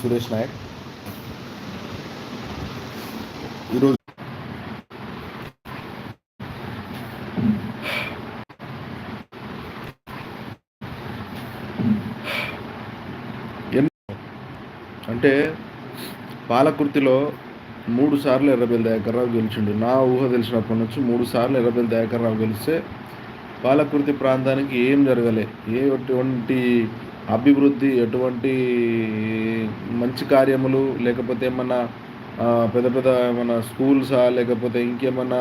సురేష్ నాయక్. ఈరోజు అంటే పాలకుర్తిలో మూడు సార్లు ఎర్రబెల్లి దయాకర్రావు గెలిచిండు. నా ఊహ తెలిసినప్పటి నుంచి మూడు సార్లు ఎర్రబెల్లి దయాకర్రావు గెలిస్తే పాలకుర్తి ప్రాంతానికి ఏం జరగలే. ఏ ఎటువంటి అభివృద్ధి ఎటువంటి మంచి కార్యములు లేకపోతే ఏమన్నా పెద్ద పెద్ద ఏమన్నా స్కూల్సా లేకపోతే ఇంకేమన్నా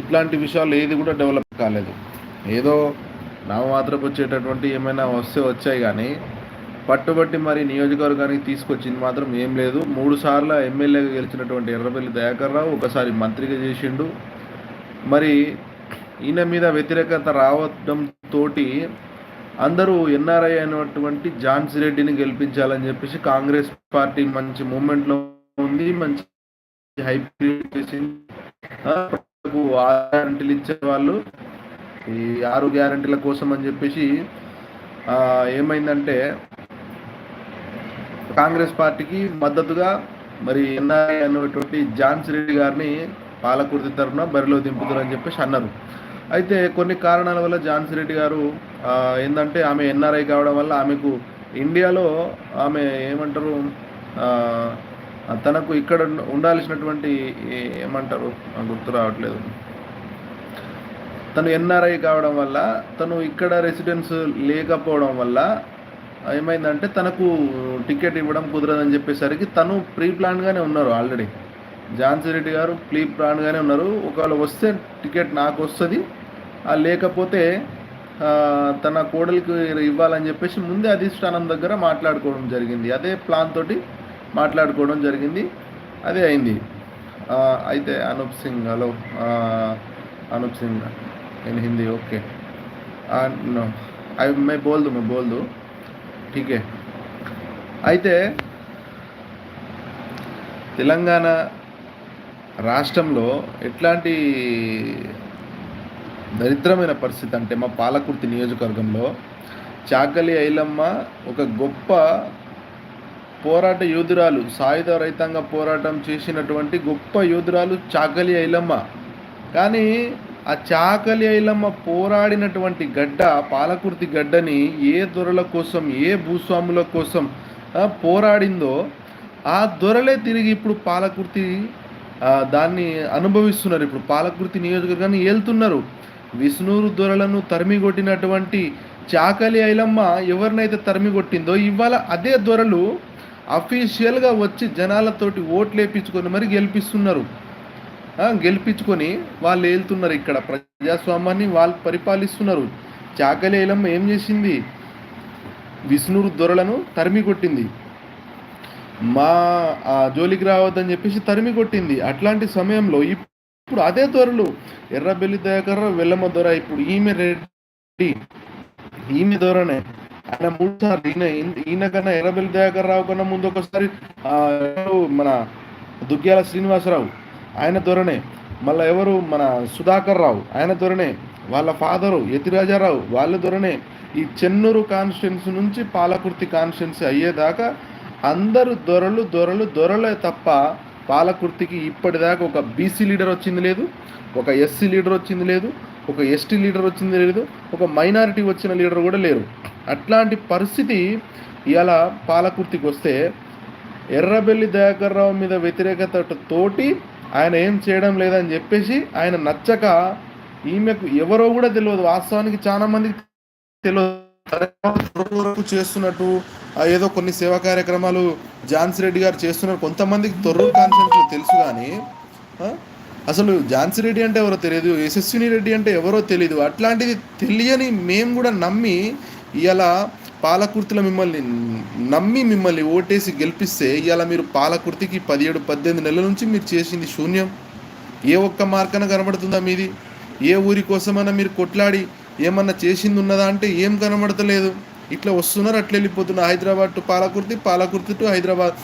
ఇట్లాంటి విషయాలు ఏది కూడా డెవలప్ కాలేదు. ఏదో నామమాత్రపు వచ్చేటటువంటి ఏమైనా వస్తే వచ్చాయి కానీ పట్టుబట్టి మరి నియోజకవర్గానికి తీసుకొచ్చింది మాత్రం ఏం లేదు. మూడు సార్లు ఎమ్మెల్యేగా గెలిచినటువంటి ఎర్రపల్లి దయాకర్ రావు ఒకసారి మంత్రిగా చేసిండు. మరి ఈయన మీద వ్యతిరేకత రావడం తోటి అందరూ ఎన్ఆర్ఐ అయినటువంటి ఝాన్సీ రెడ్డిని గెలిపించాలని చెప్పేసి కాంగ్రెస్ పార్టీ మంచి మూమెంట్లో ఉంది మంచి హైప్ క్రియేట్ చేసింది. గ్యారంటీలు ఇచ్చే వాళ్ళు. ఈ ఆరు గ్యారంటీల కోసం అని చెప్పేసి ఏమైందంటే కాంగ్రెస్ పార్టీకి మద్దతుగా మరి ఎన్ఆర్ఐ అనేటువంటి జాన్సీ రెడ్డి గారిని పాలకుర్తి తరఫున బరిలో దింపుతారని చెప్పేసి అన్నారు. అయితే కొన్ని కారణాల వల్ల ఝాన్సీ రెడ్డి గారు ఏంటంటే ఆమె ఎన్ఆర్ఐ కావడం వల్ల ఆమెకు ఇండియాలో ఆమె ఏమంటారు తనకు ఇక్కడ ఉండాల్సినటువంటి ఏమంటారు గుర్తు రావట్లేదు. తను ఎన్ఆర్ఐ కావడం వల్ల తను ఇక్కడ రెసిడెన్స్ లేకపోవడం వల్ల ఏమైందంటే తనకు టికెట్ ఇవ్వడం కుదరదని చెప్పేసరికి తను ప్రీ ప్లాన్గానే ఉన్నారు ఆల్రెడీ. ఝాన్సీ రెడ్డి గారు ప్రీ ప్లాన్గానే ఉన్నారు. ఒకవేళ వస్తే టికెట్ నాకు వస్తుంది లేకపోతే తన కోడలికి ఇవ్వాలని చెప్పేసి ముందే అధిష్టానం దగ్గర మాట్లాడుకోవడం జరిగింది. అదే ప్లాన్ తోటి మాట్లాడుకోవడం జరిగింది. అదే అయింది. అయితే Anup Singh hello. Anup Singh in Hindi okay అవి మే బోల్దు మే బోల్దు. ఠీకే. అయితే తెలంగాణ రాష్ట్రంలో ఎట్లాంటి దరిద్రమైన పరిస్థితి అంటే మా పాలకుర్తి నియోజకవర్గంలో చాకలి ఐలమ్మ ఒక గొప్ప పోరాట యోధురాలు సాయుధ రైతాంగ పోరాటం చేసినటువంటి గొప్ప యోధురాలు చాకలి ఐలమ్మ. కానీ ఆ చాకలి ఐలమ్మ పోరాడినటువంటి గడ్డ పాలకుర్తి గడ్డని ఏ దొరల కోసం ఏ భూస్వాముల కోసం పోరాడిందో ఆ దొరలే తిరిగి ఇప్పుడు పాలకుర్తి దాన్ని అనుభవిస్తున్నారు. ఇప్పుడు పాలకుర్తి నియోజకవర్గాన్ని ఏళ్తున్నారు విష్ణూరు దొరలను తరిమి కొట్టినటువంటి చాకలి ఐలమ్మ ఎవరినైతే తరిమి కొట్టిందో ఇవాళ అదే దొరలు అఫీషియల్గా వచ్చి జనాలతోటి ఓట్లు వేయించుకొని మరి గెలిపిస్తున్నారు. గెలిపించుకొని వాళ్ళు ఏళ్తున్నారు ఇక్కడ. ప్రజాస్వామ్యాన్ని వాళ్ళు పరిపాలిస్తున్నారు. చాకలి ఐలమ్మ ఏం చేసింది? విష్ణురు దొరలను తరిమి కొట్టింది మా ఆ, జోలికి రావద్దని చెప్పేసి తరిమి కొట్టింది అట్లాంటి సమయంలో ఇప్పుడు అదే దొరలు ఎర్రబెల్లి దయాకర్ వెల్లమ్మ దొర ఇప్పుడు ఈమె రెడ్డి ఈమె దొరనే ఆయన మూడు సార్లు ఈయన ఈయన కన్నా ఎర్రబెల్లి దయాకర్ రావు కన్నా ముందు ఒకసారి మన దుగ్గ్యాల శ్రీనివాసరావు? ఆయన దొరనే మళ్ళీ ఎవరు? మన సుధాకర్ రావు. ఆయన దొరనే వాళ్ళ ఫాదరు యతిరాజారావు వాళ్ళ దొరనే ఈ చెన్నూరు కాన్స్టిట్యున్సీ నుంచి పాలకుర్తి కాన్స్టిట్యున్సీ అయ్యేదాకా అందరూ దొరలు దొరలు దొరలే తప్ప పాలకుర్తికి ఇప్పటిదాకా ఒక బీసీ లీడర్ వచ్చింది లేదు ఒక ఎస్సీ లీడర్ వచ్చింది లేదు ఒక ఎస్టీ లీడర్ వచ్చింది లేదు ఒక మైనారిటీ వచ్చిన లీడర్ కూడా లేరు. అట్లాంటి పరిస్థితి ఇలా పాలకుర్తికి వస్తే ఎర్రబెల్లి దయాకర్ రావు మీద వ్యతిరేకత తోటి ఆయన ఏం చేయడం లేదని చెప్పేసి ఆయన నచ్చక ఈమెకు ఎవరో కూడా తెలియదు. వాస్తవానికి చాలా మందికి తెలియదు వరకు చేస్తున్నట్టు ఏదో కొన్ని సేవా కార్యక్రమాలు ఝాన్సీ రెడ్డి గారు చేస్తున్నారు. కొంతమందికి తొర్రూరు కాన్ఫరెన్స్లో తెలుసు కానీ అసలు ఝాన్సీ రెడ్డి అంటే ఎవరో తెలియదు యశస్విని రెడ్డి అంటే ఎవరో తెలియదు. అట్లాంటిది తెలియని మేము కూడా నమ్మి ఇలా పాలకుర్తిలో మిమ్మల్ని నమ్మి మిమ్మల్ని ఓటేసి గెలిపిస్తే ఇలా మీరు పాలకుర్తికి పదిహేడు పద్దెనిమిది నెలల నుంచి మీరు చేసింది శూన్యం. ఏ ఒక్క మార్కన కనబడుతుందా మీది? ఏ ఊరి కోసమైనా మీరు కొట్లాడి ఏమన్నా చేసింది ఉన్నదా అంటే ఏం కనబడతలేదు. ఇట్లా వస్తున్నారు అట్లా వెళ్ళిపోతున్నారు. Hyderabad to Palakurthi Palakurthi to Hyderabad.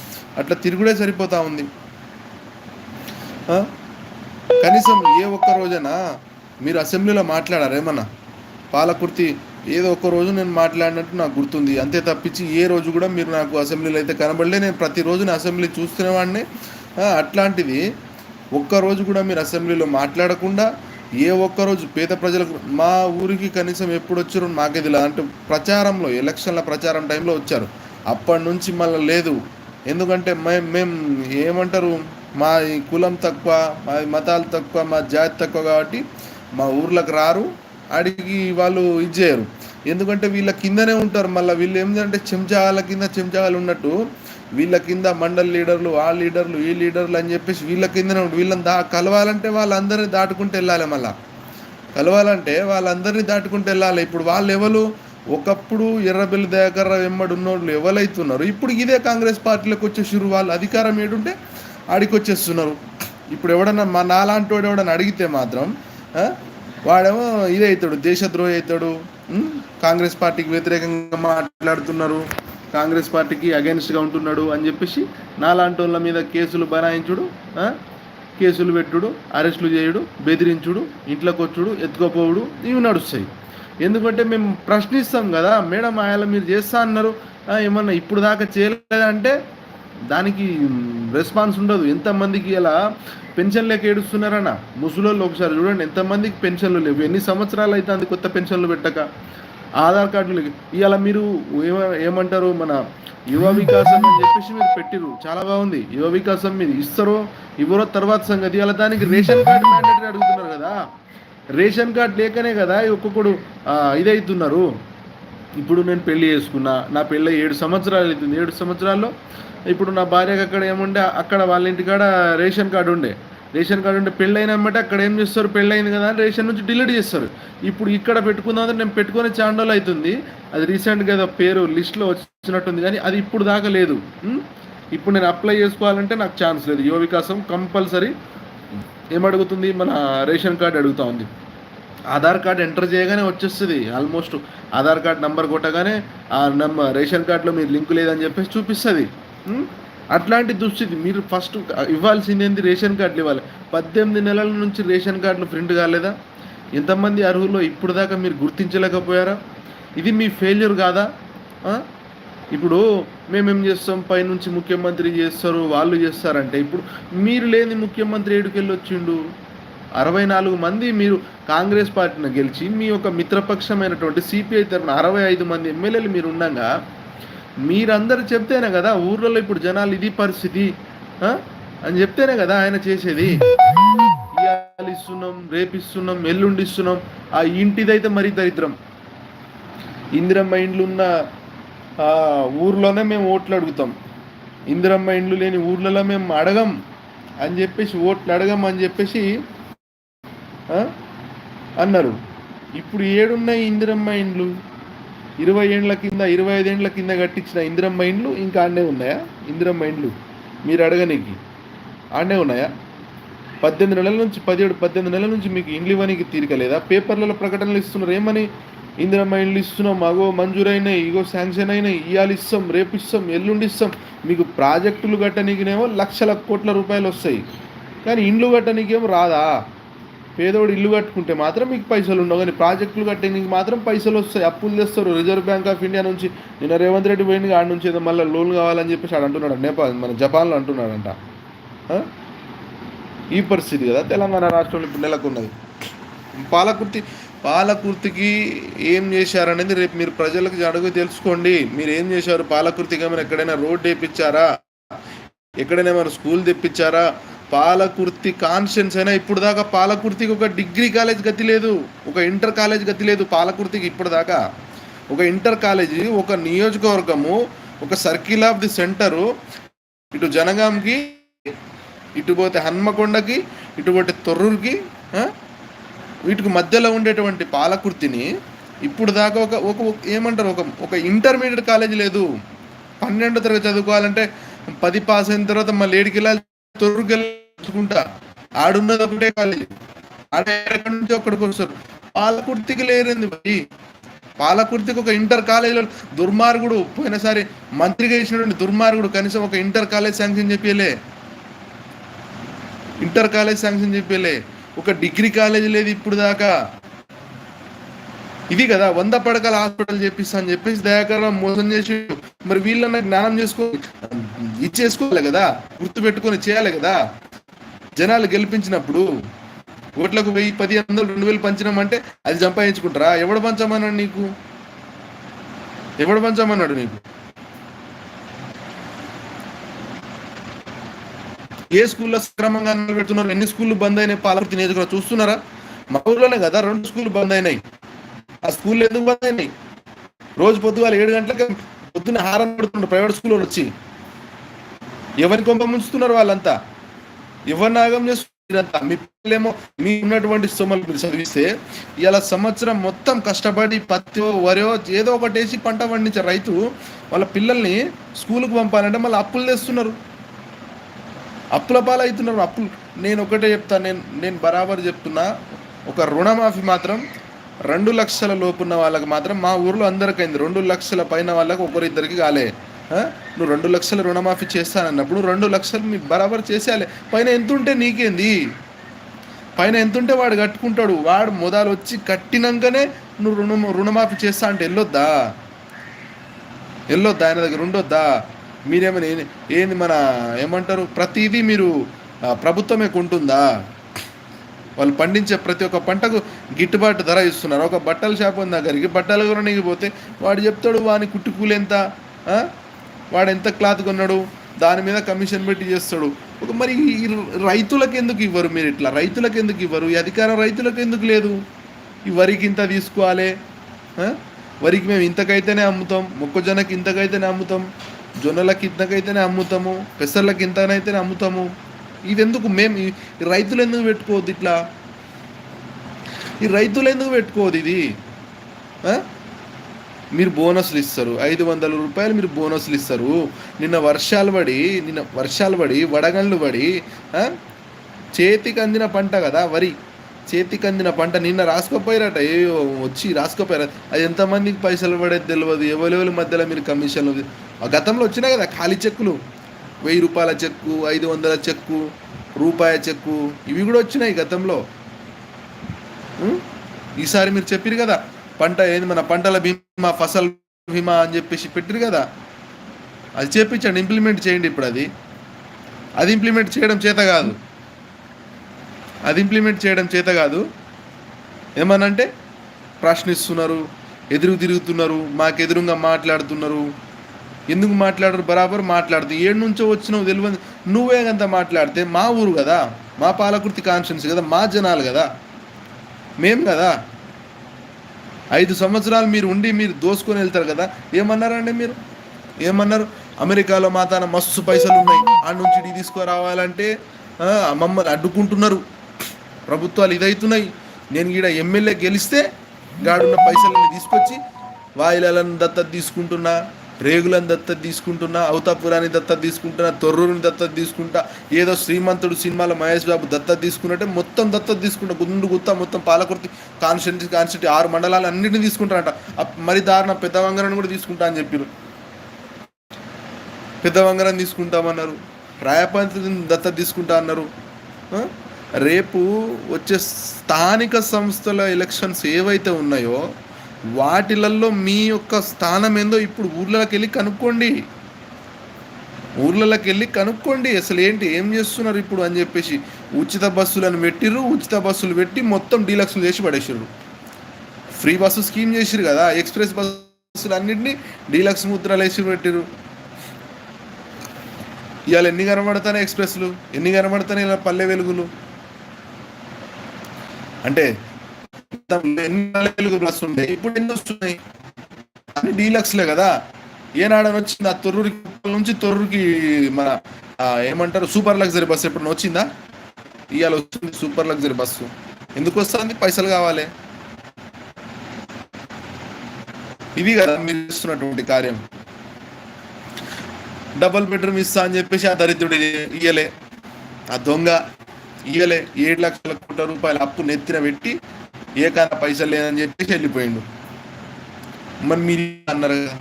అట్లా తిరుగుడే సరిపోతా ఉంది. కనీసం ఏ ఒక్క రోజైనా మీరు అసెంబ్లీలో మాట్లాడారు ఏమన్నా? పాలకుర్తి ఏదో ఒక రోజు నేను మాట్లాడినట్టు నాకు గుర్తుంది. అంతే తప్పించి ఏ రోజు కూడా మీరు నాకు అసెంబ్లీలో అయితే కనబడలే. నేను ప్రతిరోజు నా అసెంబ్లీ చూస్తున్నవాడిని. అట్లాంటిది ఒక్కరోజు కూడా మీరు అసెంబ్లీలో మాట్లాడకుండా ఏ ఒక్కరోజు పేద ప్రజలకు మా ఊరికి కనీసం ఎప్పుడు వచ్చారు మాకే తెలియదు అంటే ప్రచారంలో ఎలక్షన్ల ప్రచారం టైంలో వచ్చారు. అప్పటి నుంచి మళ్ళీ లేదు. ఎందుకంటే మేము మేము ఏమంటారు మా కులం తక్కువ మా మతాలు తక్కువ మా జాతి తక్కువ కాబట్టి మా ఊర్లకు రారు అడిగి వాళ్ళు ఇది చేయరు. ఎందుకంటే వీళ్ళ కిందనే ఉంటారు. మళ్ళీ వీళ్ళు ఏంటంటే చెంచాల కింద చెంచాలు ఉన్నట్టు వీళ్ళ కింద మండల్ లీడర్లు ఆ లీడర్లు ఈ లీడర్లు అని చెప్పేసి వీళ్ళ కిందనే వీళ్ళని దా కలవాలంటే వాళ్ళందరినీ దాటుకుంటూ వెళ్ళాలి మళ్ళీ. కలవాలంటే వాళ్ళందరినీ దాటుకుంటూ వెళ్ళాలి. ఇప్పుడు వాళ్ళు ఎవరు ఒకప్పుడు ఎర్రబెల్లి దయాకర్ర వెమ్మడి ఉన్నోళ్ళు ఎవరైతున్నారు? ఇప్పుడు ఇదే కాంగ్రెస్ పార్టీలోకి వచ్చేసారు వాళ్ళు అధికారం ఏడుంటే ఆడికి వచ్చేస్తున్నారు ఇప్పుడు ఎవడన్నా మా నాలాంటి వాడు ఎవడన్నా అడిగితే మాత్రం వాడేమో ఇదే అవుతాడు దేశద్రోహి అవుతాడు కాంగ్రెస్ పార్టీకి వ్యతిరేకంగా మాట్లాడుతున్నారు. కాంగ్రెస్ పార్టీకి అగెన్స్ట్గా ఉంటున్నాడు అని చెప్పేసి నాలాంటి వాళ్ళ మీద కేసులు బనాయించుడు కేసులు పెట్టుడు అరెస్టులు చేయుడు బెదిరించుడు ఇంట్లోకి వచ్చుడు ఎత్తుకోపోవుడు ఇవి నడుస్తాయి. ఎందుకంటే మేము ప్రశ్నిస్తాం కదా మేడం ఆయన మీరు చేస్తా అన్నారు ఏమన్నా ఇప్పుడు దాకా చేయలేదంటే దానికి రెస్పాన్స్ ఉండదు. ఎంతమందికి ఇలా పెన్షన్ లేక ఏడుస్తున్నారన్న? ముసలోళ్ళు ఒకసారి చూడండి ఎంతమందికి పెన్షన్లు లేవు? ఎన్ని సంవత్సరాలు అయితే అంది కొత్త పెన్షన్లు పెట్టక? ఆధార్ కార్డులు ఇవాళ మీరు ఏమంటారు మన యువ వికాసం అని చెప్పేసి మీరు పెట్టిరు చాలా బాగుంది. యువ వికాసం మీరు ఇస్తారో ఇవ్వరో తర్వాత సంగతి. ఇలా దానికి రేషన్ కార్డు మ్యాండేటరీ అడుగుతున్నారు కదా. రేషన్ కార్డు లేకనే కదా ఒక్కొక్కడు ఇదవుతున్నారు ఇప్పుడు నేను పెళ్ళి చేసుకున్నా నా పెళ్ళి ఏడు సంవత్సరాలు అవుతుంది. ఏడు సంవత్సరాల్లో ఇప్పుడు నా భార్యకి అక్కడ ఏముండే అక్కడ వాళ్ళ ఇంటికాడ రేషన్ కార్డు ఉండే. రేషన్ కార్డు ఉంటే అమ్మట అక్కడ ఏం చేస్తారు? పెళ్ళైంది కదా అని రేషన్ నుంచి డిలీట్ చేస్తారు. ఇప్పుడు ఇక్కడ పెట్టుకుందాం నేను పెట్టుకునే చాండోలు అవుతుంది అది రీసెంట్గా ఏదో పేరు లిస్ట్లో వచ్చినట్టుంది కానీ అది ఇప్పుడు దాకా లేదు. ఇప్పుడు నేను అప్లై చేసుకోవాలంటే నాకు ఛాన్స్ లేదు. యువ వికాసం కంపల్సరీ. ఏమడుగుతుంది మన రేషన్ కార్డు అడుగుతూ ఉంది. ఆధార్ కార్డు ఎంటర్ చేయగానే వచ్చేస్తుంది. ఆల్మోస్ట్ ఆధార్ కార్డ్ నెంబర్ కొట్టగానే ఆ నెంబర్ రేషన్ కార్డులో మీరు లింక్ లేదని చెప్పేసి చూపిస్తుంది. అట్లాంటి దుస్థితి. మీరు ఫస్ట్ ఇవ్వాల్సింది ఏంది రేషన్ కార్డులు ఇవ్వాలి. పద్దెనిమిది నెలల నుంచి రేషన్ కార్డులు ప్రింట్ కాలేదా? ఎంతమంది అర్హుల్లో ఇప్పుడు దాకా మీరు గుర్తించలేకపోయారా? ఇది మీ ఫెయిల్యూర్ కాదా? ఇప్పుడు మేమేం చేస్తాం? పైనుంచి ముఖ్యమంత్రి చేస్తారు వాళ్ళు చేస్తారంటే ఇప్పుడు మీరు లేని ముఖ్యమంత్రి ఏడుకెళ్ళి వచ్చిండు? అరవై నాలుగు మంది మీరు కాంగ్రెస్ పార్టీని గెలిచి మీ యొక్క మిత్రపక్షమైనటువంటి సిపిఐ తరఫున అరవై ఐదు మంది ఎమ్మెల్యేలు మీరు ఉండగా మీరందరూ చెప్తేనే కదా ఊర్లలో ఇప్పుడు జనాలు ఇది పరిస్థితి అని చెప్తేనే కదా ఆయన చేసేది. ఇవాళ ఇస్తున్నాం రేపిస్తున్నాం ఎల్లుండి ఇస్తున్నాం ఆ ఇంటిదైతే మరీ దరిద్రం. ఇందిరమ్మ ఇండ్లు ఉన్న ఊర్లోనే మేము ఓట్లు అడుగుతాం. ఇందిరమ్మ ఇండ్లు లేని ఊర్లలో మేము అడగం అని చెప్పేసి ఓట్లు అడగం అని చెప్పేసి అన్నారు. ఇప్పుడు ఏడున్నాయి ఇందిరమ్మ ఇండ్లు? ఇరవై ఏండ్ల కింద ఇరవై ఐదేండ్ల కింద కట్టించిన ఇందిరమ్మ ఇండ్లు ఇంకా ఆడనే ఉన్నాయా? ఇందిరమ్మ ఇండ్లు మీరు అడగనీకి. ఆడనే ఉన్నాయా? పద్దెనిమిది నెలల నుంచి పదిహేడు పద్దెనిమిది నెలల నుంచి మీకు ఇండ్లు ఇవ్వనీకి తీరిక లేదా పేపర్లలో ప్రకటనలు ఇస్తున్నారు. ఏమని? ఇందిరమ్మ ఇండ్లు ఇస్తున్నాం. అగో మంజూరైనాయి. ఇగో శాంక్షన్ అయినాయి. ఇవాళ ఇస్తాం. రేపు ఇస్తాం. ఎల్లుండి ఇస్తాం. మీకు ప్రాజెక్టులు కట్టనీకినేమో లక్షల కోట్ల రూపాయలు వస్తాయి. కానీ ఇండ్లు కట్టనీకేమో రాదా? పేదోడు ఇల్లు కట్టుకుంటే మాత్రం మీకు పైసలు ఉండవు. కానీ ప్రాజెక్టులు కట్టడానికి మాత్రం పైసలు వస్తాయి. అప్పులు తెస్తారు. రిజర్వ్ బ్యాంక్ ఆఫ్ ఇండియా నుంచి నిన్న రేవంత్ రెడ్డి పోయింది ఆడ నుంచి ఏదో మళ్ళీ లోన్ కావాలని చెప్పేసి ఆడు అంటున్నాడు. నేపాల్ మన జపాన్లో అంటున్నాడంట. ఈ పరిస్థితి కదా తెలంగాణ రాష్ట్రంలో ఇప్పుడు నెలకొన్నది. పాలకుర్తి పాలకుర్తికి ఏం చేశారనేది రేపు మీరు ప్రజలకు అడుగు తెలుసుకోండి. మీరు ఏం చేశారు? పాలకుర్తికి ఏమైనా ఎక్కడైనా రోడ్ వేయించారా ఎక్కడైనా ఏమైనా స్కూల్ తెప్పించారా? పాలకుర్తి కాన్షియన్స్ అయినా ఇప్పుడు దాకా పాలకుర్తికి ఒక డిగ్రీ కాలేజ్ గతి లేదు ఒక ఇంటర్ కాలేజ్ గతి లేదు పాలకుర్తికి ఇప్పుడు దాకా ఒక ఇంటర్ కాలేజీ ఒక నియోజకవర్గము ఒక సర్కిల్ ఆఫ్ ది సెంటరు ఇటు జనగాంకి ఇటు పోతే హన్మకొండకి ఇటు పోతే తొర్రూరుకి వీటికి మధ్యలో ఉండేటువంటి పాలకుర్తిని ఇప్పుడు దాకా ఒక ఒక ఏమంటారు? ఒక ఒక ఇంటర్మీడియట్ కాలేజ్ లేదు. పన్నెండో తరగతి చదువుకోవాలంటే పది పాస్ అయిన తర్వాత మళ్ళీ ఏడుకి వెళ్ళాలి. తొరుగుకుంటా ఆడున్నది ఒకటే కాలేజీ ఆడ ఎక్కడి నుంచి ఒక్కడికి వస్తారు. పాలకుర్తికి లేరింది మరి? పాలకుర్తికి ఒక ఇంటర్ కాలేజీలో దుర్మార్గుడు పోయినసారి మంత్రిగా ఇచ్చినటువంటి దుర్మార్గుడు కనీసం ఒక ఇంటర్ కాలేజ్ శాంక్షన్ చెప్పలే. ఇంటర్ కాలేజ్ శాంక్షన్ చెప్పలే. ఒక డిగ్రీ కాలేజ్ లేదు ఇప్పుడు దాకా. ఇది కదా వంద పడకల హాస్పిటల్ చెప్పిస్తా అని చెప్పేసి దయాకరం మోసం చేసి మరి వీళ్ళన్న జ్ఞానం చేసుకో ఇచ్చేసుకోవాలి కదా గుర్తు పెట్టుకొని చేయాలి కదా. జనాలు గెలిపించినప్పుడు ఓట్లకు వెయ్యి పది వందలు రెండు వేలు పంచినామంటే అది సంపాదించుకుంటారా? ఎవడు పంచమన్నాడు నీకు? ఎవడు పంచమన్నాడు నీకు? ఏ స్కూల్లో సక్రమంగా నిలబెడుతున్నారు ఎన్ని స్కూళ్ళు బంద్ అయినాయి పాలకృతి నియోజకవర్గం చూస్తున్నారా? మా ఊర్లోనే కదా రెండు స్కూళ్ళు బంద్ అయినాయి. ఆ స్కూల్ ఎందుకు బంద్ అయినాయి రోజు పొద్దుగాల ఏడు గంటలకు పొద్దున్న హారం పెడుతుండ్రు ప్రైవేట్ స్కూల్లో వచ్చి. ఎవరి కొంప ముంచుతున్నారు వాళ్ళంతా? ఎవరి నాగం చేస్తున్నారంతా మీ పిల్లలేమో మీ ఉన్నటువంటి సొమ్మలు మీరు చదివిస్తే ఇలా సంవత్సరం మొత్తం కష్టపడి పత్తి వరో ఏదో ఒకటి వేసి పంట పండించే రైతు వాళ్ళ పిల్లల్ని స్కూల్కి పంపాలంటే మళ్ళీ అప్పులు తెస్తున్నారు. అప్పుల పాలవుతున్నారు అప్పులు. నేను ఒకటే చెప్తాను నేను నేను బరాబర్ చెప్తున్నా ఒక రుణమాఫీ మాత్రం రెండు లక్షల లోపున్న వాళ్ళకి మాత్రం మా ఊర్లో అందరికైంది. రెండు లక్షల పైన వాళ్ళకి ఒకరిద్దరికి కాలే. నువ్వు రెండు లక్షల రుణమాఫీ చేస్తానన్నప్పుడు రెండు లక్షలు నీ బరాబర్ చేసేయాలి. పైన ఎంత ఉంటే నీకేంది? పైన ఎంత ఉంటే వాడు కట్టుకుంటాడు? వాడు మొదలు వచ్చి కట్టినాకనే నువ్వు రుణ రుణమాఫీ చేస్తా అంటే వెళ్ళొద్దా? వెళ్ళొద్దా? ఆయన దగ్గర ఉండొద్దా? మీరేమైనా ఏంది- మన ఏమంటారు? ప్రతిదీ మీరు ప్రభుత్వమే కొంటుందా? వాళ్ళు పండించే ప్రతి ఒక్క పంటకు గిట్టుబాటు ధర ఇస్తున్నారు. ఒక బట్టల షాప్ ఉంది దగ్గరికి బట్టలు కొనడానికి పోతే వాడు చెప్తాడు వాని కుట్టుకూలు ఎంత? వాడు ఎంత క్లాత్ కొన్నాడు? దాని మీద కమిషన్ పెట్టి చేస్తాడు. ఒక మరి ఈ రైతులకు ఎందుకు ఇవ్వరు మీరు ఇట్లా? రైతులకు ఎందుకు ఇవ్వరు? ఈ అధికారం రైతులకు ఎందుకు లేదు? ఈ వరికి ఇంత తీసుకోవాలి వరికి మేము ఇంతకైతేనే అమ్ముతాం మొక్కజొన్నకి ఇంతకైతేనే అమ్ముతాం జొన్నలకి ఇంతకైతేనే అమ్ముతాము పెసర్లకి ఇంతనైతేనే అమ్ముతాము. ఇది ఎందుకు మేము ఈ రైతులు ఎందుకు పెట్టుకోవద్దు ఇట్లా? ఈ రైతులు ఎందుకు పెట్టుకోవద్దు ఇది? మీరు బోనస్లు ఇస్తారు. ఐదు వందల రూపాయలు మీరు బోనస్లు ఇస్తారు. నిన్న వర్షాలు పడి నిన్న వర్షాలు పడి వడగండ్లు పడి చేతికి అందిన పంట కదా వరి. చేతికి అందిన పంట నిన్న రాసుకోపోయారట. ఏ వచ్చి రాసుకోపోయారు. అది ఎంతమందికి పైసలు పడేది తెలియదు ఎవరెవరి మధ్యలో మీరు కమిషన్లు? ఆ గతంలో వచ్చినాయి కదా ఖాళీ చెక్కులు. వెయ్యి రూపాయల చెక్కు ఐదు వందల చెక్కు రూపాయ చెక్కు ఇవి కూడా వచ్చినాయి గతంలో. ఈసారి మీరు చెప్పారు కదా పంట ఏంది మన పంటల బీమా ఫసల్ బీమా అని చెప్పేసి పెట్టారు కదా. అది చేపించండి ఇంప్లిమెంట్ చేయండి ఇప్పుడు అది. అది ఇంప్లిమెంట్ చేయడం చేత కాదు. అది ఇంప్లిమెంట్ చేయడం చేత కాదు. ఏమనంటే ప్రశ్నిస్తున్నారు ఎదురు తిరుగుతున్నారు మాకు ఎదురుగా మాట్లాడుతున్నారు ఎందుకు మాట్లాడరు? బరాబర్ మాట్లాడుతూ ఏడు నుంచో వచ్చినావు తెలియదు. నువ్వే అంత మాట్లాడితే మా ఊరు కదా? మా పాలకుర్తి కాన్స్టిట్యున్సీ కదా? మా జనాలు కదా? మేం కదా? ఐదు సంవత్సరాలు మీరు ఉండి మీరు దోసుకొని వెళ్తారు కదా? ఏమన్నారండి మీరు? ఏమన్నారు? అమెరికాలో మాతాన మస్తు పైసలు ఉన్నాయి ఆ నుంచి ఇటు తీసుకురావాలంటే మమ్మల్ని అడ్డుకుంటున్నారు. ప్రభుత్వాలు ఇదవుతున్నాయి నేను ఈడ ఎమ్మెల్యే గెలిస్తే గాడున్న పైసలని తీసుకొచ్చి వాయిలను దత్తత తీసుకుంటున్నా. రేగులను దత్తత తీసుకుంటున్నా అవతాపురాన్ని దత్తత తీసుకుంటున్నా తొర్రూరుని దత్తత తీసుకుంటా ఏదో శ్రీమంతుడు సినిమాలో మహేష్ బాబు దత్తత తీసుకున్నట్టే మొత్తం దత్తత తీసుకుంటా గుండు గుత్త మొత్తం పాలకుర్తి కాన్స్టిట్యూన్సీ కాన్స్టిట్యూటీ ఆరు మండలాలు అన్నింటినీ తీసుకుంటారంట. మరి దారుణ పెద్ద వంగరాన్ని కూడా తీసుకుంటా అని చెప్పారు పెద్ద వంగరం తీసుకుంటామన్నారు. రాయపంతిని దత్త తీసుకుంటా అన్నారు. రేపు వచ్చే స్థానిక సంస్థల ఎలక్షన్స్ ఏవైతే ఉన్నాయో వాటిలల్లో మీ యొక్క స్థానం ఏందో ఇప్పుడు ఊర్లలోకి వెళ్ళి కనుక్కోండి. ఊర్లలోకి వెళ్ళి కనుక్కోండి. అసలు ఏంటి? ఏం చేస్తున్నారు ఇప్పుడు అని చెప్పేసి. ఉచిత బస్సులను పెట్టిర్రు. ఉచిత బస్సులు పెట్టి మొత్తం డీలక్స్లు చేసి పడేసారు ఫ్రీ బస్సు స్కీమ్ చేసిరు కదా. ఎక్స్ప్రెస్ బస్సులు అన్నింటినీ డీలక్స్ ముద్రలు వేసి పెట్టిరు ఇవాళ ఎన్ని కనబడతాయి ఎక్స్ప్రెస్లు? ఎన్ని కనబడతాయి ఇలా పల్లె వెలుగులు? అంటే ఎన్ని ప్లస్ బస్సు ఉండే ఇప్పుడు ఎన్ని వస్తున్నాయి? అన్ని డీలక్స్లే కదా. ఏనాడని వచ్చింది ఆ తొర్రూరి నుంచి తొర్రూరికి మన ఏమంటారు సూపర్ లగ్జరీ బస్సు ఎప్పుడు వచ్చిందా? ఇవాళ వస్తుంది సూపర్ లగ్జరీ బస్సు. ఎందుకు వస్తుంది? పైసలు కావాలి. ఇది కదా మీరు చేస్తున్నటువంటి కార్యం. డబల్ బెడ్రూమ్ ఇస్తా అని చెప్పేసి ఆ దరిద్రుడు ఇయ్యలే. ఆ దొంగ ఇయ్యలే. ఏడు లక్షల కోట్ల రూపాయల అప్పు నెత్తిన పెట్టి ఏ కాన పైసలు లేదని చెప్పేసి వెళ్ళిపోయిండు. మరి మీరు అన్నారు కదా.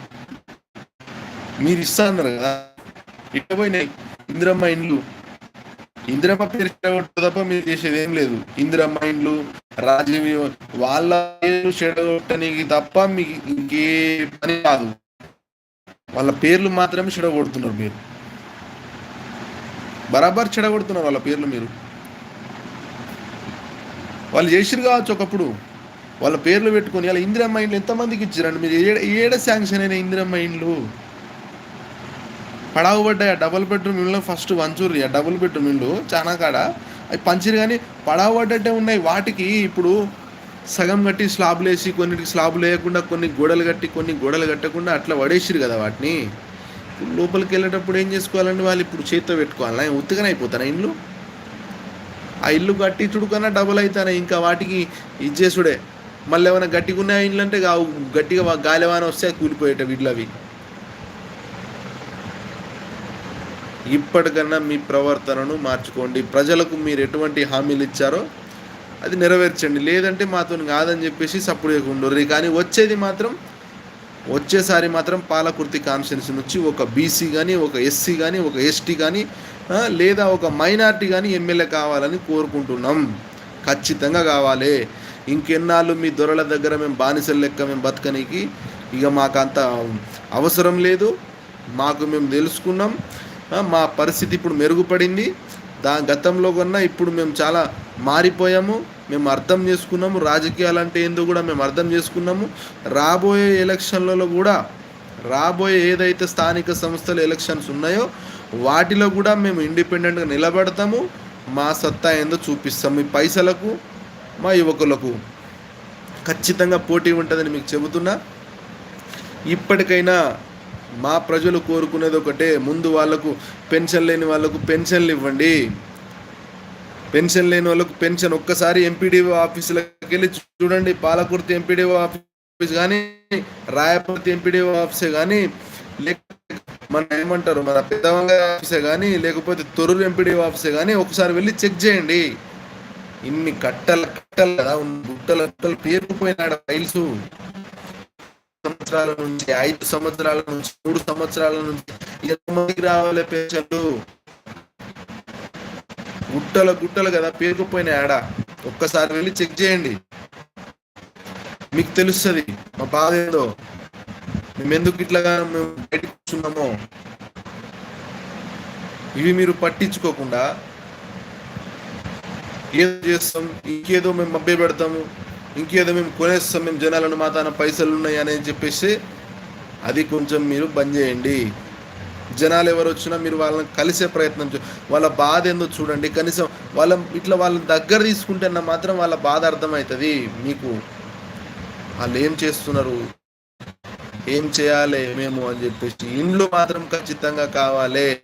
మీరు ఇస్తా అన్నారు కదా. ఇట్ట పోయినాయి ఇందిరమ్మ ఇండ్లు. ఇందిరమ్మ పేరు చెడగొట్టు తప్ప మీరు చేసేది ఏం లేదు. ఇందిరమ్మ ఇండ్లు రాజీవ్ వాళ్ళ పేరు చెడగొట్టడానికి తప్ప మీకు ఇంకే పని కాదు. వాళ్ళ పేర్లు మాత్రమే చెడగొడుతున్నారు మీరు. బరాబర్ చెడగొడుతున్నారు వాళ్ళ పేర్లు మీరు. వాళ్ళు చేసిరు కావచ్చు ఒకప్పుడు. వాళ్ళ పేర్లు పెట్టుకొని అలా ఇందిరమ్మ ఇండ్లు ఎంతమందికి ఇచ్చారండి మీరు ఏడ ఏడ శాంక్షన్ అయిన ఇందిరమ్మ ఇండ్లు? పడావు పడ్డాయి ఆ డబుల్ బెడ్రూమ్ ఇళ్ళు ఫస్ట్ వంచూరి ఆ డబుల్ బెడ్రూమ్ ఇళ్ళు చాలా కాడ. అవి పంచిరు కానీ పడావు పడ్డట్టే ఉన్నాయి. వాటికి ఇప్పుడు సగం కట్టి స్లాబ్లు వేసి కొన్నిటికి స్లాబులు వేయకుండా కొన్ని గోడలు కట్టి కొన్ని గోడలు కట్టకుండా అట్లా పడేసిరు కదా వాటిని. ఇప్పుడు లోపలికి వెళ్ళేటప్పుడు ఏం చేసుకోవాలండి వాళ్ళు? ఇప్పుడు చేతితో పెట్టుకోవాలా? ఉత్తుగానే అయిపోతారా ఇండ్లు? ఆ ఇల్లు కట్టించుడు కన్నా డబుల్ అవుతానే ఇంకా వాటికి ఇచ్చేసుడే. మళ్ళీ ఏమైనా గట్టిగా ఉన్నాయా ఇండ్లు అంటే గట్టిగా గాలి గాలివాన వస్తే కూలిపోయేట వీళ్ళు అవి. ఇప్పటికన్నా మీ ప్రవర్తనను మార్చుకోండి. ప్రజలకు మీరు ఎటువంటి హామీలు ఇచ్చారో అది నెరవేర్చండి. లేదంటే మాతో కాదని చెప్పేసి సపోర్ట్ ఉండరు. కానీ వచ్చేది మాత్రం వచ్చేసారి మాత్రం పాలకుర్తి కాన్స్టిట్యూన్సీ నుంచి ఒక బీసీ కానీ ఒక ఎస్సీ కానీ ఒక ఎస్టీ కానీ లేదా ఒక మైనార్టీ కానీ ఎమ్మెల్యే కావాలని కోరుకుంటున్నాం. ఖచ్చితంగా కావాలి. ఇంకెన్నాళ్ళు మీ దొరల దగ్గర మేము బానిసల లెక్క మేము బతకనికి ఇక మాకు అంత అవసరం లేదు. మాకు మేము తెలుసుకున్నాం. మా పరిస్థితి ఇప్పుడు మెరుగుపడింది. దా గతంలో కన్నా ఇప్పుడు మేము చాలా మారిపోయాము. మేము అర్థం చేసుకున్నాము. రాజకీయాలు అంటే ఏందో కూడా మేము అర్థం చేసుకున్నాము. రాబోయే ఎలక్షన్లలో కూడా రాబోయే ఏదైతే స్థానిక సంస్థల ఎలక్షన్స్ ఉన్నాయో వాటిలో కూడా మేము ఇండిపెండెంట్గా నిలబడతాము. మా సత్తా ఏందో చూపిస్తాము. ఈ పైసలకు మా యువకులకు. ఖచ్చితంగా పోటీ ఉంటుందని మీకు చెబుతున్నా. ఇప్పటికైనా మా ప్రజలు కోరుకునేది ఒకటే ముందు వాళ్ళకు పెన్షన్ లేని వాళ్ళకు పెన్షన్లు ఇవ్వండి. పెన్షన్ లేని వాళ్ళకు పెన్షన్ ఒక్కసారి ఎంపీడీఓ ఆఫీసులకు వెళ్ళి చూడండి. పాలకుర్తి ఎంపీడీఓ ఆఫీస్ కానీ రాయపర్తి ఎంపీడీఓ ఆఫీసే కానీ లేక మన ఏమంటారు? మన పెద్దవంగా ఆఫీసే కానీ లేకపోతే తొర్రూరు ఎంపీడీఓ ఆఫీసే కానీ ఒకసారి వెళ్ళి చెక్ చేయండి. ఇన్ని కట్టల కట్టలు కదా గుట్టల గుట్టలు పేరుకుపోయినాడు ఫైల్స్ సంవత్సరాల నుంచి ఐదు సంవత్సరాల నుంచి మూడు సంవత్సరాల నుంచి ఎంతమందికి రావాలి పేషెంట్ గుట్టల గుట్టలు కదా పేరుకుపోయిన ఆడ. ఒక్కసారి వెళ్ళి చెక్ చేయండి. మీకు తెలుస్తుంది మా బాధ ఏదో? మేము ఎందుకు ఇట్లాగా మేము బయటకు కూర్చున్నామో ఇవి మీరు పట్టించుకోకుండా ఏదో చేస్తాం ఇంకేదో మేము మభ్య పెడతాము ఇంకేదో మేము కొనేస్తాం మేము జనాలను మాతాన పైసలు ఉన్నాయి అని చెప్పేసి అది కొంచెం మీరు బంద్ చేయండి. జనాలు ఎవరు వచ్చినా మీరు వాళ్ళని కలిసే ప్రయత్నం చే వాళ్ళ బాధ ఏందో చూడండి. కనీసం వాళ్ళ ఇట్లా వాళ్ళని దగ్గర తీసుకుంటేనా మాత్రం వాళ్ళ బాధ అర్థమవుతుంది మీకు. వాళ్ళు ఏం చేస్తున్నారు? ఏం చేయాలి మేము అని చెప్పేసి ఇండ్లు మాత్రం ఖచ్చితంగా కావాలి.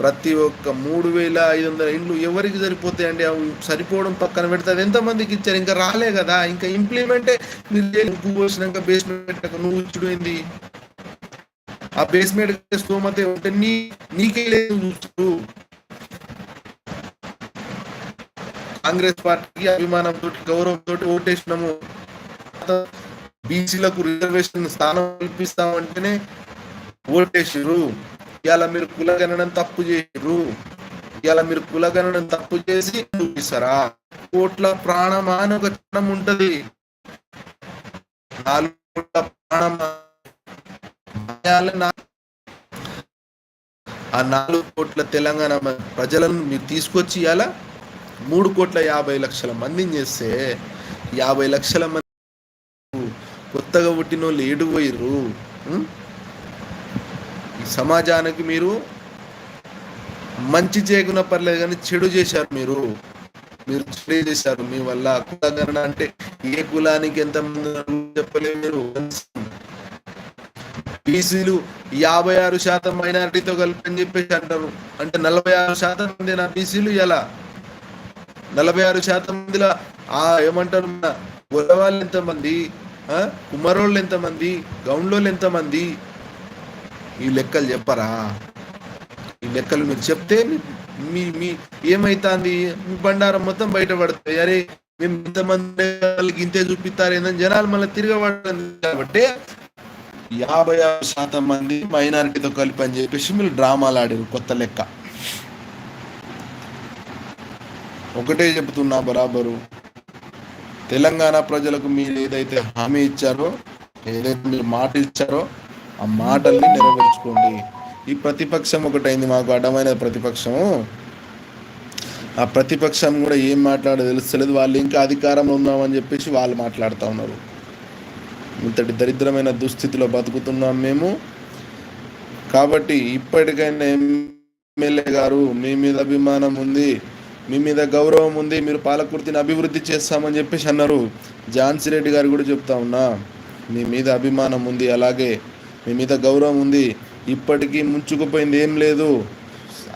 ప్రతి ఒక్క మూడు వేల ఐదు వందల ఇండ్లు ఎవరికి సరిపోతాయండి? అవి సరిపోవడం పక్కన పెడితే ఎంతమందికి ఇచ్చారు? ఇంకా రాలే కదా. ఇంకా ఇంప్లిమెంటే మీరు నువ్వు వచ్చినాక బేస్మెంట్ నువ్వు ఇచ్చుడు ఏంది? ఆ బేస్మెంట్ స్తోమత ఉంటే నీ నీకే లేదు చూస్తూ కాంగ్రెస్ పార్టీకి అభిమానంతో గౌరవంతో ఓటేసినాము. బీసీలకు రిజర్వేషన్ స్థానం కల్పిస్తామంటేనే ఓటేసిర్రు. ఇవాళ మీరు కులగణనం తప్పు చేయరు ఇవాళ మీరు కులగణనం తప్పు చేసి చూపిస్తారా? కోట్ల ప్రాణమాన ఒక చట్టం ఉంటది. నాలుగు కోట్ల ప్రాణమా ఆ నాలుగు కోట్ల తెలంగాణ ప్రజలను మీరు తీసుకొచ్చి ఇవాళ మూడు కోట్ల యాభై లక్షల మందిని చేస్తే యాభై లక్షల మంది కొత్తగా పుట్టిన వాళ్ళు ఏడుపోయిర్రు ఈ సమాజానికి మీరు మంచి చేయకున్నా పర్లేదు కానీ చెడు చేశారు మీరు. మీరు చెడు చేశారు మీ వల్ల. కులగణన అంటే ఏ కులానికి ఎంత మంది చెప్పలేదు మీరు? బీసీలు యాభై ఆరు శాతం మైనారిటీతో కలిపి అని చెప్పేసి అంటారు. అంటే నలభై ఆరు శాతం మంది నా బీసీలు ఎలా? నలభై ఆరు శాతం మందిలో? ఆ ఏమంటారు మన గొల్లవాళ్ళు ఎంతమంది? కుమ్మరోళ్ళు ఎంతమంది? గౌండ్లోళ్ళు ఎంతమంది? ఈ లెక్కలు చెప్పరా? ఈ లెక్కలు మీరు చెప్తే మీ- మీ మీ ఏమైతుంది? మీ బండారం మొత్తం బయటపడుతుంది అరే మేము ఇంతమంది వాళ్ళకి ఇంతే చూపిస్తారు ఏందని జనాలు మళ్ళీ తిరగబడుతుంది కాబట్టి యాభై ఆరు శాతం మంది మైనారిటీతో కలిపి అని చెప్పేసి మీరు డ్రామాలు ఆడారు కొత్త లెక్క. ఒకటే చెబుతున్నా బరాబరు. తెలంగాణ ప్రజలకు మీరు ఏదైతే హామీ ఇచ్చారో ఏదైతే మీరు మాట ఇచ్చారో ఆ మాటల్ని నెరవేర్చుకోండి. ఈ ప్రతిపక్షం ఒకటైంది మాకు అడ్డమైన ప్రతిపక్షము. ఆ ప్రతిపక్షం కూడా ఏం మాట్లాడో తెలుస్తలేదు. వాళ్ళు ఇంకా అధికారంలో ఉన్నామని చెప్పేసి వాళ్ళు మాట్లాడుతూ ఉన్నారు. ఇంతటి దరిద్రమైన దుస్థితిలో బతుకుతున్నాం మేము. కాబట్టి ఇప్పటికైనా ఎమ్మెల్యే గారు మీ మీద అభిమానం ఉంది. మీ మీద గౌరవం ఉంది మీరు పాలకుర్తిని అభివృద్ధి చేస్తామని చెప్పేసి అన్నారు. ఝాన్సీ రెడ్డి గారు కూడా చెప్తా ఉన్నా మీ మీద అభిమానం ఉంది అలాగే మీ మీద గౌరవం ఉంది. ఇప్పటికీ ముంచుకుపోయింది ఏం లేదు.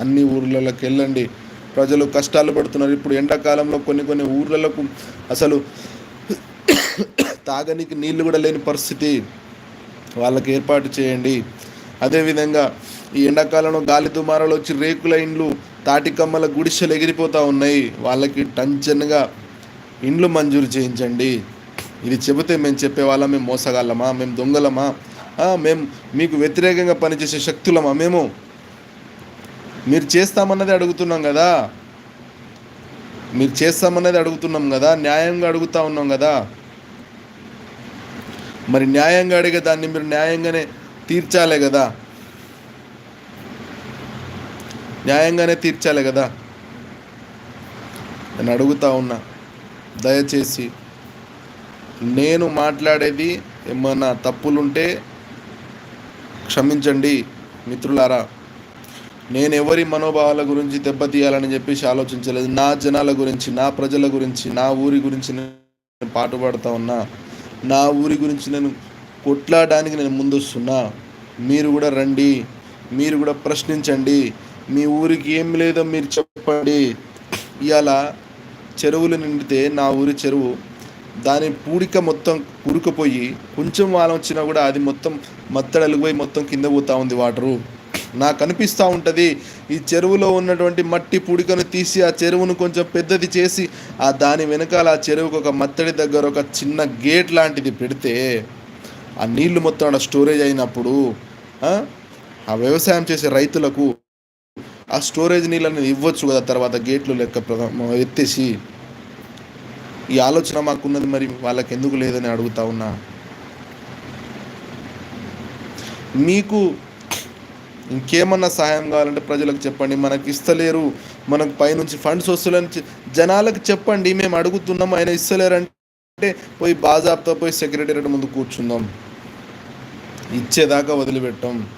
అన్ని ఊర్లలోకి వెళ్ళండి. ప్రజలు కష్టాలు పడుతున్నారు. ఇప్పుడు ఎండాకాలంలో కొన్ని కొన్ని ఊర్లకు అసలు తాగనికి నీళ్ళు కూడా లేని పరిస్థితి. వాళ్ళకి ఏర్పాటు చేయండి. అదేవిధంగా ఈ ఎండాకాలంలో గాలి దుమారాలు వచ్చి రేకుల ఇండ్లు తాటికమ్మల గుడిసెలు ఎగిరిపోతూ ఉన్నాయి. వాళ్ళకి టంచన్గా ఇండ్లు మంజూరు చేయించండి. ఇది చెబితే మేము చెప్పే వాళ్ళం మేము మోసగాళ్ళమా? మేము దొంగలమా? మేము మీకు వ్యతిరేకంగా పనిచేసే శక్తులమా? మేము మీరు చేస్తామన్నది అడుగుతున్నాం కదా? మీరు చేస్తామన్నది అడుగుతున్నాం కదా? న్యాయంగా అడుగుతా ఉన్నాం కదా? మరి న్యాయంగా అడిగే దాన్ని మీరు న్యాయంగానే తీర్చాలే కదా? న్యాయంగానే తీర్చాలి కదా. నేను అడుగుతా ఉన్నా దయచేసి నేను మాట్లాడేది ఏమన్నా తప్పులుంటే క్షమించండి మిత్రులారా. నేను ఎవరి మనోభావాల గురించి దెబ్బతీయాలని చెప్పేసి ఆలోచించలేదు. నా జనాల గురించి నా ప్రజల గురించి నా ఊరి గురించి నేను పాటుపడతా ఉన్నా. నా ఊరి గురించి నేను కొట్లాడడానికి నేను ముందొస్తున్నా. మీరు కూడా రండి. మీరు కూడా ప్రశ్నించండి. మీ ఊరికి ఏం లేదో మీరు చెప్పండి. ఇవాళ చెరువులు నిండితే నా ఊరి చెరువు. దాని పూడిక మొత్తం కురుకుపోయి కొంచెం వాలం వచ్చినా కూడా అది మొత్తం మత్తడలు పోయి మొత్తం కింద పోతూ ఉంది వాటరు. నాకు అనిపిస్తూ ఉంటుంది ఈ చెరువులో ఉన్నటువంటి మట్టి పూడికను తీసి ఆ చెరువును కొంచెం పెద్దది చేసి ఆ దాని వెనకాల ఆ చెరువుకు ఒక మత్తడి దగ్గర ఒక చిన్న గేట్ లాంటిది పెడితే ఆ నీళ్ళు మొత్తం అక్కడ స్టోరేజ్ అయినప్పుడు ఆ వ్యవసాయం చేసే రైతులకు ఆ స్టోరేజ్ నీళ్ళని ఇవ్వచ్చు కదా తర్వాత గేట్లు లెక్క ప్ర- ఎత్తేసి. ఈ ఆలోచన మాకున్నది మరి వాళ్ళకి ఎందుకు లేదని అడుగుతా ఉన్నా. మీకు ఇంకేమన్నా సహాయం కావాలంటే ప్రజలకు చెప్పండి. మనకి ఇస్తలేరు. మనకు పైనుంచి ఫండ్స్ వస్తలేని జనాలకు చెప్పండి. మేము అడుగుతున్నాం ఆయన ఇస్తలేరంటే పోయి బాజాబ్తో పోయి సెక్రటేరియట్ ముందు కూర్చుందాం. ఇచ్చేదాకా వదిలిపెట్టాం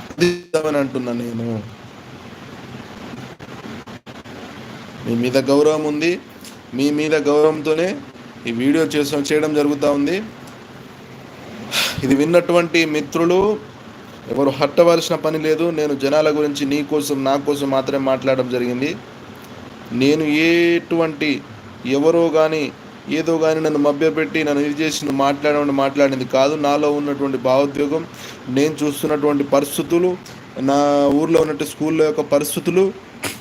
అది అని అంటున్నా నేను. మీ మీద గౌరవం ఉంది. మీ మీద గౌరవంతోనే ఈ వీడియో చేస చేయడం జరుగుతూ ఉంది. ఇది విన్నటువంటి మిత్రులు ఎవరు హట్టవలసిన పని లేదు. నేను జనాల గురించి నీ కోసం నా కోసం మాత్రమే మాట్లాడడం జరిగింది. నేను ఎటువంటి ఎవరో కానీ ఏదో కానీ నన్ను మభ్యపెట్టి నన్ను ఇది చేసి నువ్వు మాట్లాడమని మాట్లాడింది కాదు. నాలో ఉన్నటువంటి భావోద్వేగం నేను చూస్తున్నటువంటి పరిస్థితులు నా ఊర్లో ఉన్నట్టు స్కూల్లో యొక్క పరిస్థితులు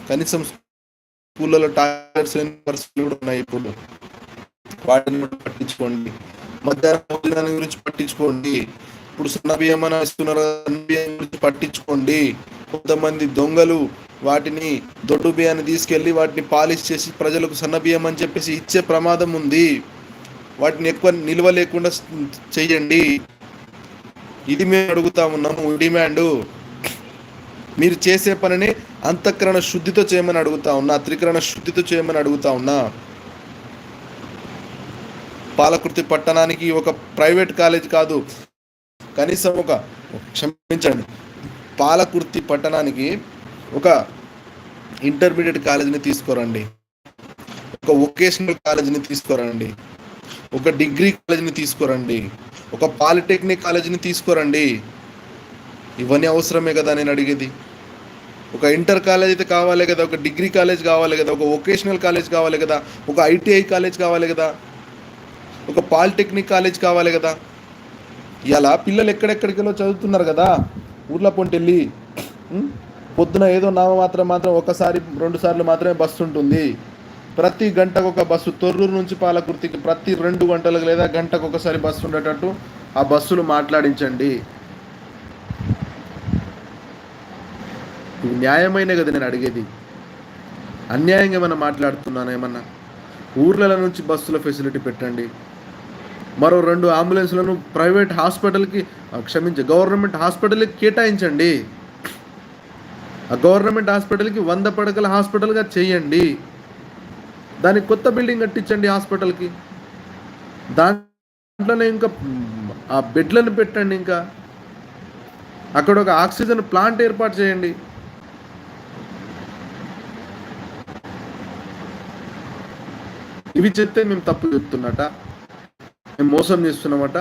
కనీసం స్కూళ్ళలో టాయిలెట్స్ లేని పరిస్థితులు కూడా ఉన్నాయి ఇప్పుడు. వాటిని కూడా పట్టించుకోండి. మధ్యాహ్నం గురించి పట్టించుకోండి. ఇప్పుడు సన్న బియ్యం అని ఇస్తున్నారు గురించి పట్టించుకోండి. కొంతమంది దొంగలు వాటిని దొడ్డు బియ్యాన్ని తీసుకెళ్ళి వాటిని పాలిష్ చేసి ప్రజలకు సన్న బియ్యం అని చెప్పేసి ఇచ్చే ప్రమాదం ఉంది. వాటిని ఎక్కువ నిల్వ లేకుండా చేయండి ఇది మేము అడుగుతా ఉన్నాము డిమాండ్. మీరు చేసే పనిని అంతఃకరణ శుద్ధితో చేయమని అడుగుతా ఉన్నా త్రికరణ శుద్ధితో చేయమని అడుగుతా ఉన్నా. పాలకృతి పట్టణానికి ఒక ప్రైవేట్ కాలేజ్ కాదు. కనీసం ఒక క్షమించండి పాలకుర్తి పట్టణానికి ఒక ఇంటర్మీడియట్ కాలేజీని తీసుకోరండి. ఒక వొకేషనల్ కాలేజీని తీసుకురండి. ఒక డిగ్రీ కాలేజీని తీసుకోరండి. ఒక పాలిటెక్నిక్ కాలేజీని తీసుకురండి. ఇవన్నీ అవసరమే కదా నేను అడిగేది. ఒక ఇంటర్ కాలేజ్ అయితే కావాలి కదా ఒక డిగ్రీ కాలేజ్ కావాలి కదా ఒక వొకేషనల్ కాలేజ్ కావాలి కదా ఒక ఐటీఐ కాలేజ్ కావాలి కదా ఒక పాలిటెక్నిక్ కాలేజ్ కావాలి కదా. ఇలా పిల్లలు ఎక్కడెక్కడికెళ్ళో చదువుతున్నారు కదా ఊర్ల పొంటెళ్ళి పొద్దున ఏదో నామ మాత్రం మాత్రం ఒకసారి రెండు సార్లు మాత్రమే బస్సు ఉంటుంది. ప్రతి గంటకు ఒక బస్సు తొర్రూరు నుంచి పాలకుర్తికి ప్రతి రెండు గంటలకు లేదా గంటకు ఒకసారి బస్సు ఉండేటట్టు ఆ బస్సులు మాట్లాడించండి. న్యాయమైన కదా నేను అడిగేది. అన్యాయంగా ఏమైనా మాట్లాడుతున్నాను ఏమన్నా? ఊర్ల నుంచి బస్సుల ఫెసిలిటీ పెట్టండి. మరో రెండు అంబులెన్స్లను ప్రైవేట్ హాస్పిటల్కి క్షమించే క్షమించి గవర్నమెంట్ హాస్పిటల్కి కేటాయించండి. ఆ గవర్నమెంట్ హాస్పిటల్కి వంద పడకల హాస్పిటల్గా చేయండి. దానికి కొత్త బిల్డింగ్ కట్టించండి హాస్పిటల్కి. దాంట్లోనే ఇంకా ఆ బెడ్లను పెట్టండి ఇంకా. అక్కడ ఒక ఆక్సిజన్ ప్లాంట్ ఏర్పాటు చేయండి. ఇవి చెప్తే మేము తప్పు చెప్తున్నట మేము మోసం చేస్తున్నామట.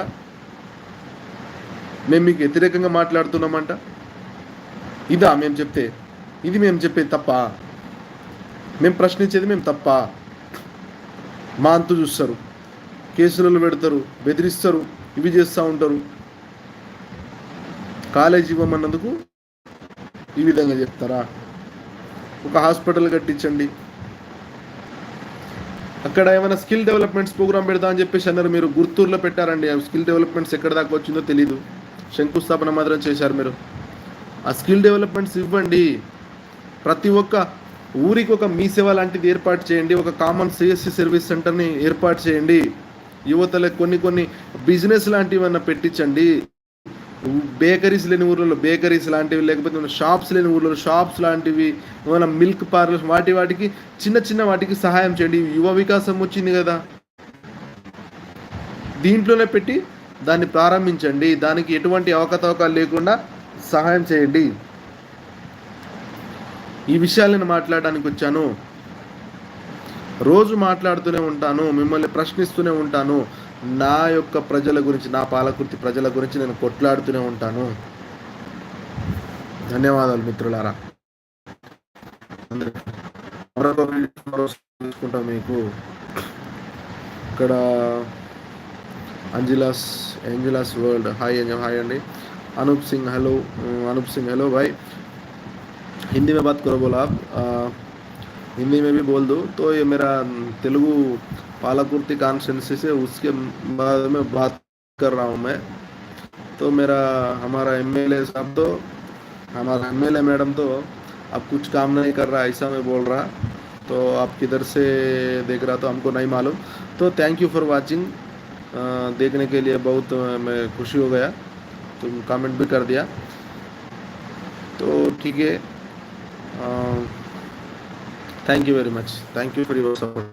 మేము మీకు వ్యతిరేకంగా మాట్లాడుతున్నామంట. ఇదా మేము చెప్తే. ఇది మేము చెప్పేది తప్ప. మేము ప్రశ్నించేది మేము తప్ప. మా అంతు చూస్తారు. కేసులలో పెడతారు బెదిరిస్తారు ఇవి చేస్తూ ఉంటారు. కాలేజీ ఇవ్వమన్నందుకు ఈ విధంగా చెప్తారా? ఒక హాస్పిటల్ కట్టించండి. అక్కడ ఏమైనా స్కిల్ డెవలప్మెంట్స్ ప్రోగ్రామ్ పెడతా అని చెప్పేసి అన్నారు మీరు గుర్తూరులో పెట్టారండి. ఆ స్కిల్ డెవలప్మెంట్స్ ఎక్కడ దాకా వచ్చిందో తెలియదు శంకుస్థాపన మాత్రం చేశారు మీరు. ఆ స్కిల్ డెవలప్మెంట్స్ ఇవ్వండి. ప్రతి ఒక్క ఊరికి ఒక మీ సేవ లాంటిది ఏర్పాటు చేయండి ఒక కామన్ సిఎస్సి సర్వీస్ సెంటర్ని ఏర్పాటు చేయండి. యువతలకు కొన్ని కొన్ని బిజినెస్ లాంటివి ఏమన్నా పెట్టించండి. బేకరీస్ లేని ఊర్లలో బేకరీస్ లాంటివి లేకపోతే షాప్స్ లేని ఊర్లలో షాప్స్ లాంటివి ఏమైనా మిల్క్ పార్లర్స్ వాటి వాటికి చిన్న చిన్న వాటికి సహాయం చేయండి. యువ వికాసం వచ్చింది కదా. దీంట్లోనే పెట్టి దాన్ని ప్రారంభించండి. దానికి ఎటువంటి అవకతవకాలు లేకుండా సహాయం చేయండి. ఈ విషయాలను మాట్లాడడానికి వచ్చాను. రోజు మాట్లాడుతూనే ఉంటాను మిమ్మల్ని ప్రశ్నిస్తూనే ఉంటాను. నా యొక్క ప్రజల గురించి నా పాలకుర్తి ప్రజల గురించి నేను కొట్లాడుతూనే ఉంటాను. ధన్యవాదాలు మిత్రులారా. తీసుకుంటాం మీకు. ఇక్కడ అంజిలాస్ ఏంజిలాస్ వరల్డ్. హాయ్ హాయ్ అండి. Anup Singh hello. Anup Singh hello bye. Hindi में बात करो बोला आप। आ, हिंदी में भी बोल दो। तो ये मेरा तेलुगु पालाकुर्ती कॉन्स्टेंसी से उसके बाद में बात कर रहा हूँ मैं। तो मेरा हमारा एम एमएलए साहब तो हमारा एम एमएलए मैडम तो अब कुछ काम नहीं कर रहा ऐसा मैं बोल रहा। तो आप किधर से देख रहा तो हमको नहीं मालूम। तो थैंक यू फॉर वाचिंग देखने के लिए बहुत मैं खुशी हो गया। तुम कमेंट भी कर दिया। तो ठीक है। Um, thank you very much. Thank you for your support.